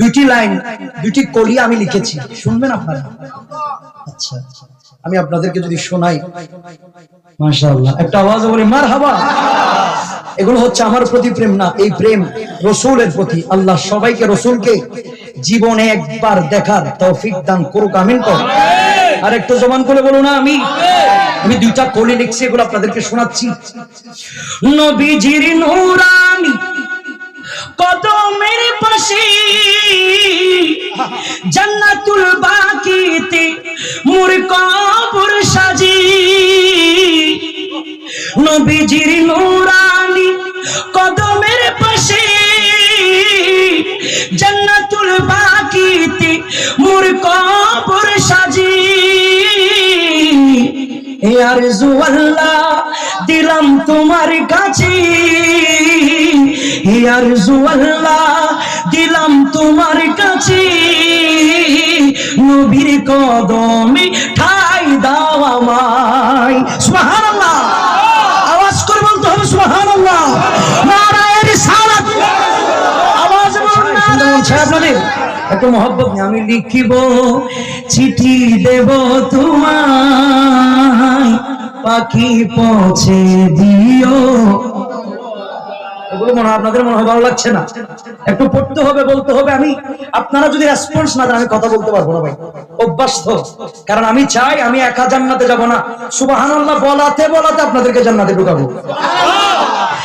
দুইটি লাইন দুইটি কলি আমি লিখেছি। শুনবেন আপনারা? আচ্ছা আমি আপনাদেরকে যদি শোনাই। মাশাআল্লাহ একটা আওয়াজ বলি মার হাবা এগুলো হচ্ছে আমার প্রতি প্রেম না এই প্রেম রসুলের প্রতি। আল্লাহ সবাইকে রসুলকে জীবনে একবার দেখার তৌফিক দান করুক আমিন কর। আর একটু জবান করে বলো না আমি আমি দুইটা কলি লিখছি এগুলো আপনাদেরকে শোনাচ্ছি। নবীজির নূরানি কদমের পাশে জান্নাতুল বাকিতে মোর কবর সাজি। নবীজির নূরানি কদমের পাশে জান্নাতুল বাকিতে মোর কবর সাজি। হে আরজু আল্লাহ দিলাম তোমার কাছে। দিলাম তোমার কাছে। নবীর কদমে ঠাই দাও আমায়। সুবহানাল্লাহ। আওয়াজ করে বলতে হবে সুবহানাল্লাহ। নারায়ের সালাত। আওয়াজ আপনাদের। একটু মহব্বত আমি লিখিব। চিঠি দেব তোমায়। পাখি পৌঁছে দিও। এগুলো মনে হয় আপনাদের মনে হয় ভালো লাগছে না? একটু পড়তে হবে, বলতে হবে। আমি, আপনারা যদি রেসপন্স না দেন, আমি কথা বলতে পারব না ভাই। অভ্যস্ত। কারণ আমি চাই, আমি একা জান্নাতে যাব না। সুবহানাল্লাহ, বলাতে বলাতে আপনাদেরকে জান্নাতে ঢুকাবো।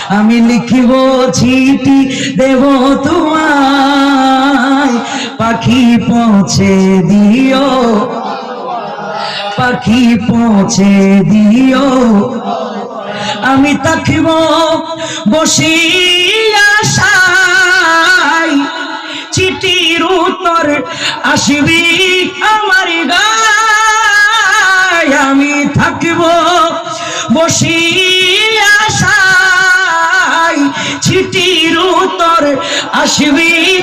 আমি লিখিব চিঠি দেব তোমায়। পাখি পৌঁছে দিও। পাখি পৌঁছে দিও। আমি তাকিব বসি আশাই চিঠির উত্তর আসবি আমার গায়। আমি থাকিব বসি আশাই চিঠির উত্তর আসবি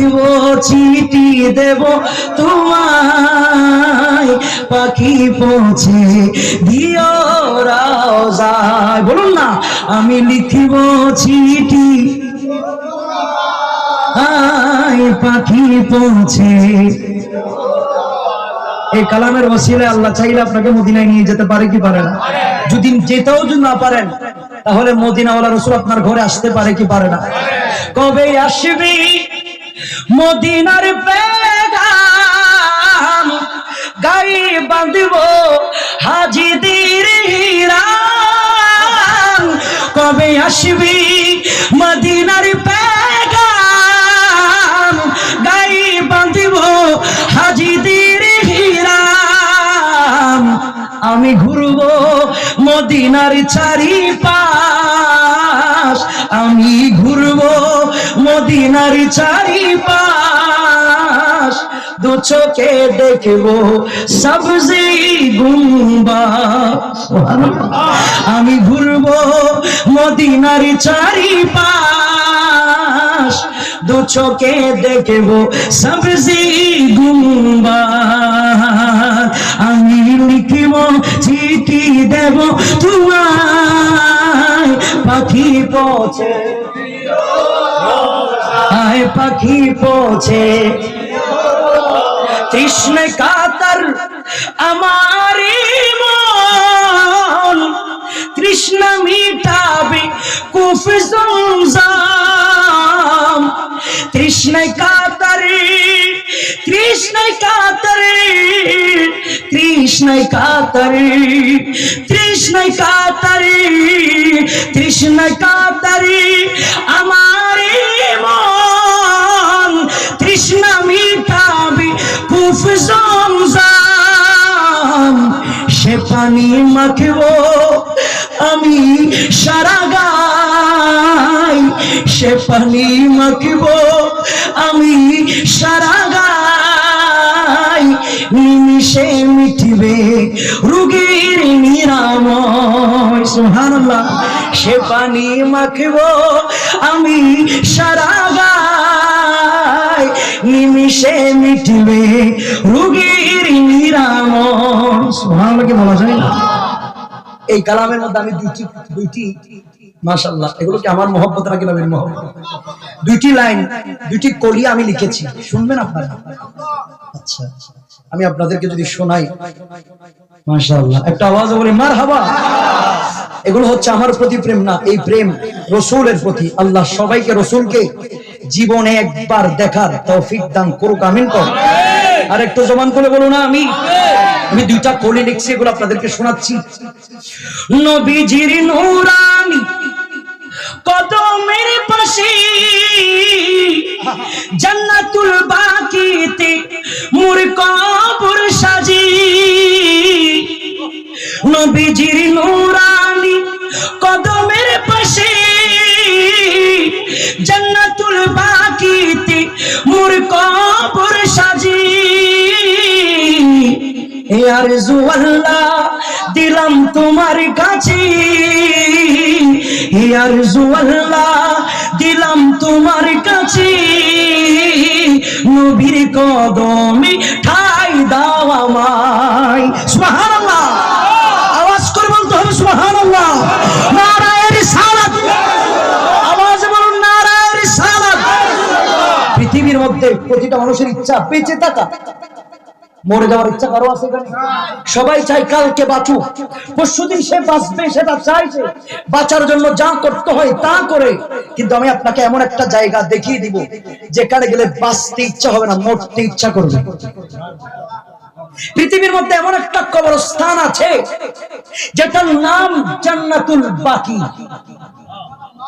লিখিব চিঠি দেব তোমায়। পাখি পৌঁছে দিও রাজায়। বলুন না, আমি লিখিব চিঠি। আয়, পাখি পৌঁছে। এই কালামের ওসিলে আল্লাহ চাইলে আপনাকে মদিনায় নিয়ে যেতে পারে কি পারে না? যদি যেতেও যদি না পারেন, তাহলে মদিনাওয়ালা রসুল আপনার ঘরে আসতে পারে কি পারে না? কবে আসবি? মদিনার পেগাম গাই বাঁধব হাজিদের হিরাম। কবে আসবি মদিনার পেগাম গাই বাঁধব হাজিদের হিরাম। আমি ঘুরব মদিনার চারি পাশ আমি ঘুরব মদিনার চারি পাশ দু চোখে দেখব সবজি গুম্বা আমি ঘুরব মদিনার চারি পাশ দু চোখে দেখব সবজি গুম্বা আমি লিখিব চিঠি দেব তোমায় পাখি পৌঁছে। আয় পাখি পৌঁছে। কৃষ্ণ কাতর আমার মন। কৃষ্ণ মিটাবে কুফ জমজাম। কৃষ্ণ কাতর কৃষ্ণ কাতর কৃষ্ণ কাতর। কৃষ্ণ কাতর কৃষ্ণ কাতর আমার মন। কৃষ্ণ মিটাবে কুফ জমজাম, সে পানি মাখব আমি সারা গাই। সে পানি মাখব আমি সারা গাই। নিমিষে মিটিবে নিরাময় সুবহানাল্লাহ। সে পানি মাখব আমি সারা গায়। নিমিষে মিটবে রুগীর নিরাম সুবহানাল্লাহ, কি বলা যায় এই কালামের মধ্যে আমি দুইটি দুইটি মাশাল্লাহ এগুলো কি আমার মহব্বত নাকি নবীর মহব্বত? দুইটি লাইন দুইটি কলি আমি লিখেছি। শুনবেন আপনারা? আচ্ছা আমি আপনাদেরকে যদি শোনাই। একটা আওয়াজ বলি মার হাবা এগুলো হচ্ছে আমার প্রতি প্রেম না এই প্রেম রসুলের প্রতি। আল্লাহ সবাইকে রসুলকে জীবনে একবার দেখার তৌফিক দান করুক আমিন কর। আর একটু জবান করে বলো না আমি আমি দুইটা কলি লিখছি এগুলো আপনাদেরকে শোনাচ্ছি। নবীজির নূরানি কদমের পাশে জান্নাতুল বাকিতে মোর কবর সাজি। নবীজির নূরানি কদমের পাশে জান্নাতুল বাকিতে মোর কবর সাজি। হে আরজু আল্লাহ দিলাম তোমার কাছে। হে আরজু আল্লাহ, দিলাম তোমার কাছে। নবীর কদমে ঠাই দাও আমায়। সুবহানাল্লাহ। আওয়াজ করে বলতে হবে সুবহানাল্লাহ। আওয়াজ বলুন পৃথিবীর প্রতিটা মানুষের ইচ্ছা বেঁচে থাকা। মরে যাওয়ার ইচ্ছা কারও আছে সবাই চাই কালকে বাঁচুক। পরশুদিন সে বাঁচবে, সেটা চাইছে বাঁচার জন্য যা করতে হয় তা করে। কিন্তু আমি আপনাকে এমন একটা জায়গা দেখিয়ে দিব, যেখানে গেলে বাঁচতে ইচ্ছা হবে না, মরতে ইচ্ছা করবে। পৃথিবীর মধ্যে এমন একটা কবরস্থান আছে, যেটার নাম জান্নাতুল বাকি।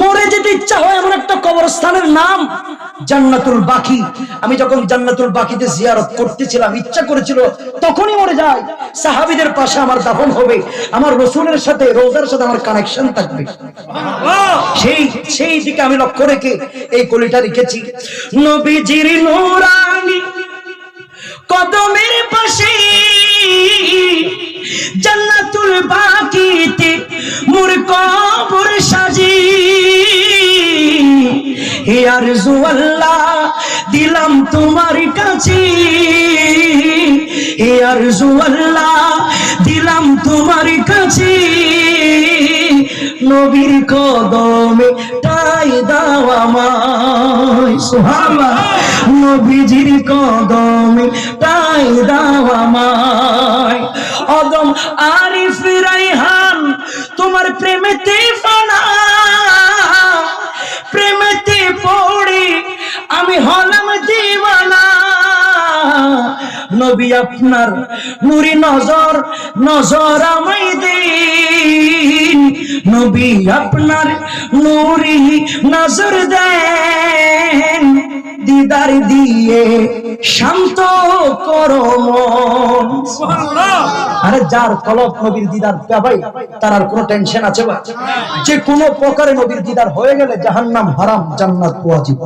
মরে যেতে ইচ্ছা হয় এমন একটা কবরস্থানের নাম, জান্নাতুল বাকি। আমি যখন জান্নাতুল বাকিতে জিয়ারত করতেছিলাম, ইচ্ছা করেছিল, তখনই মরে যায় সাহাবিদের পাশে আমার দাফন হবে, আমার রসুলের সাথে, রোজার সাথে আমার কানেকশন থাকবে। সেই সেই দিকে আমি লক্ষ্য রেখে এই কলিটা লিখেছি নবীজির নূরানি কদমের পাশে বাকিতে কবর সাজি। হে দিলাম তোমার কাছে। হে আরজু আল্লাহ, দিলাম তোমার কাছে। নবীর কদমে টাই দাও আমায়। নবীজির কদমে টাই দাও আমায়। অদম রাইহান তোমার প্রেমেতে ফানা প্রেমেতে পড়ে আমি হলাম দিওয়ানা। নবী আপনার নুরি নজর নজর আমায় দিন। নবী আপনার নুরি নজর দেন। দিদার দিয়ে শান্ত করো মন। আরে যার কলব নবীর দিদার পাবাই তার আর কোনো টেনশন আছে বা যে কোনো প্রকারে নবীর দিদার হয়ে গেলে জাহান্নাম হারাম জান্নাত ওয়াজিব।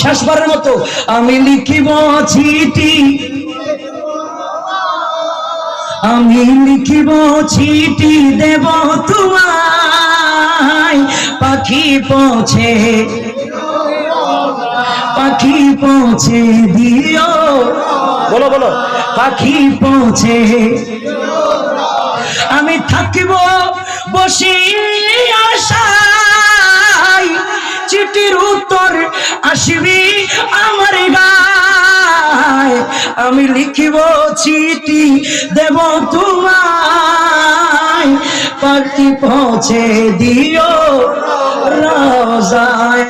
শেষবারের মতো আমি লিখিব চিঠি। আমি লিখিব চিঠি দেব তোমায়। পাখি পৌঁছে পাখি পৌঁছে দিও। বলো বলো। পাখি পৌঁছে। আমি থাকিব বসে আশায়। চিঠির উত্তর আসবি আমার গায়। আমি লিখিব চিঠি দেব তোমায়। পাখি পৌঁছে দিও রাজায়।